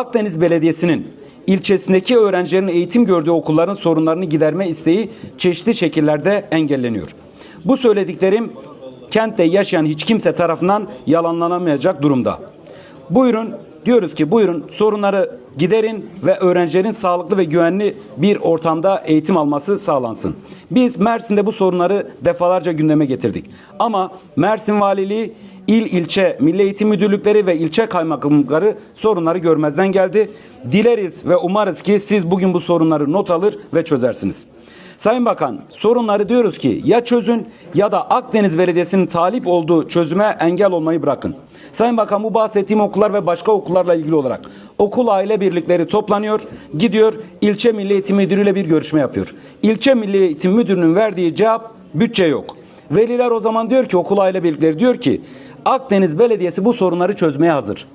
Akdeniz Belediyesi'nin ilçesindeki öğrencilerin eğitim gördüğü okulların sorunlarını giderme isteği çeşitli şekillerde engelleniyor. Bu söylediklerim kentte yaşayan hiç kimse tarafından yalanlanamayacak durumda. Buyurun diyoruz ki buyurun sorunları giderin ve öğrencilerin sağlıklı ve güvenli bir ortamda eğitim alması sağlansın. Biz Mersin'de bu sorunları defalarca gündeme getirdik. Ama Mersin Valiliği, il ilçe milli eğitim müdürlükleri ve ilçe kaymakamlıkları sorunları görmezden geldi. Dileriz ve umarız ki siz bugün bu sorunları not alır ve çözersiniz. Sayın Bakan sorunları diyoruz ki ya çözün ya da Akdeniz Belediyesi'nin talip olduğu çözüme engel olmayı bırakın. Sayın Bakan bu bahsettiğim okullar ve başka okullarla ilgili olarak okul aile birlikleri toplanıyor, gidiyor ilçe milli eğitim müdürüyle bir görüşme yapıyor. İlçe milli eğitim müdürünün verdiği cevap bütçe yok. Veliler o zaman diyor ki okul aile birlikleri diyor ki Akdeniz Belediyesi bu sorunları çözmeye hazır.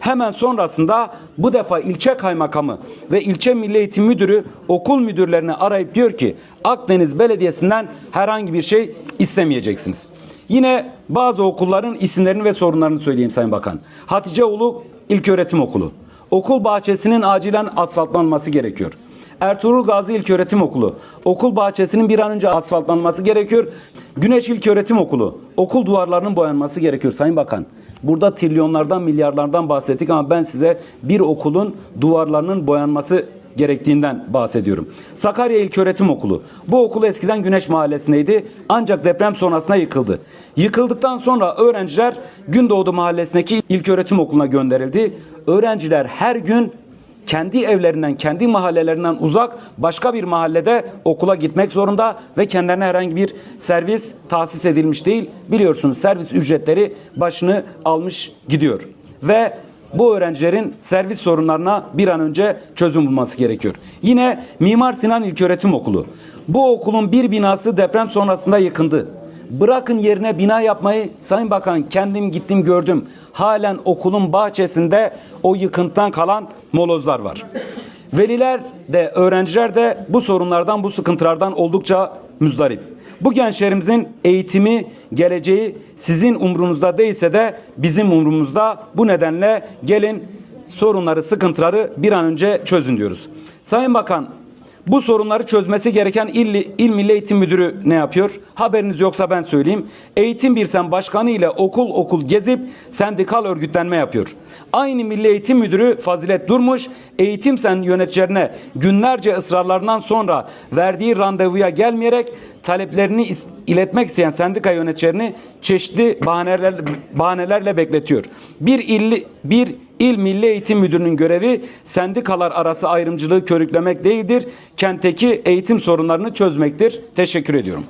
Hemen sonrasında bu defa ilçe kaymakamı ve ilçe milli eğitim müdürü okul müdürlerini arayıp diyor ki Akdeniz Belediyesi'nden herhangi bir şey istemeyeceksiniz. Yine bazı okulların isimlerini ve sorunlarını söyleyeyim Sayın Bakan. Haticeoğlu İlköğretim Okulu. Okul bahçesinin acilen asfaltlanması gerekiyor. Ertuğrul Gazi İlköğretim Okulu. Okul bahçesinin bir an önce asfaltlanması gerekiyor. Güneş İlköğretim Okulu. Okul duvarlarının boyanması gerekiyor Sayın Bakan. Burada trilyonlardan milyarlardan bahsettik ama ben size bir okulun duvarlarının boyanması gerektiğinden bahsediyorum. Sakarya İlköğretim Okulu. Bu okul eskiden Güneş Mahallesi'ndeydi ancak deprem sonrasında yıkıldı. Yıkıldıktan sonra öğrenciler Gündoğdu Mahallesi'ndeki İlköğretim Okulu'na gönderildi. Öğrenciler her gün kendi evlerinden, kendi mahallelerinden uzak başka bir mahallede okula gitmek zorunda ve kendilerine herhangi bir servis tahsis edilmiş değil. Biliyorsunuz servis ücretleri başını almış gidiyor. Ve bu öğrencilerin servis sorunlarına bir an önce çözüm bulması gerekiyor. Yine Mimar Sinan İlköğretim Okulu. Bu okulun bir binası deprem sonrasında yıkıldı. Bırakın yerine bina yapmayı Sayın Bakan kendim gittim gördüm. Halen okulun bahçesinde o yıkıntıdan kalan molozlar var. Veliler de öğrenciler de bu sorunlardan bu sıkıntılardan oldukça müzdarip. Bu gençlerimizin eğitimi, geleceği sizin umrunuzda değilse de bizim umrumuzda. Bu nedenle gelin sorunları, sıkıntıları bir an önce çözün diyoruz. Sayın Bakan bu sorunları çözmesi gereken İl, İl Milli Eğitim Müdürü ne yapıyor? Haberiniz yoksa ben söyleyeyim. Eğitim Birsen Başkanı ile okul okul gezip sendikal örgütlenme yapıyor. Aynı Milli Eğitim Müdürü Fazilet Durmuş, Eğitim Sen yöneticilerine günlerce ısrarlarından sonra verdiği randevuya gelmeyerek taleplerini iletmek isteyen sendika yöneticilerini çeşitli bahaneler, bahanelerle bekletiyor. Bir illi, bir İl Milli Eğitim Müdürü'nün görevi sendikalar arası ayrımcılığı körüklemek değildir. Kentteki eğitim sorunlarını çözmektir. Teşekkür ediyorum.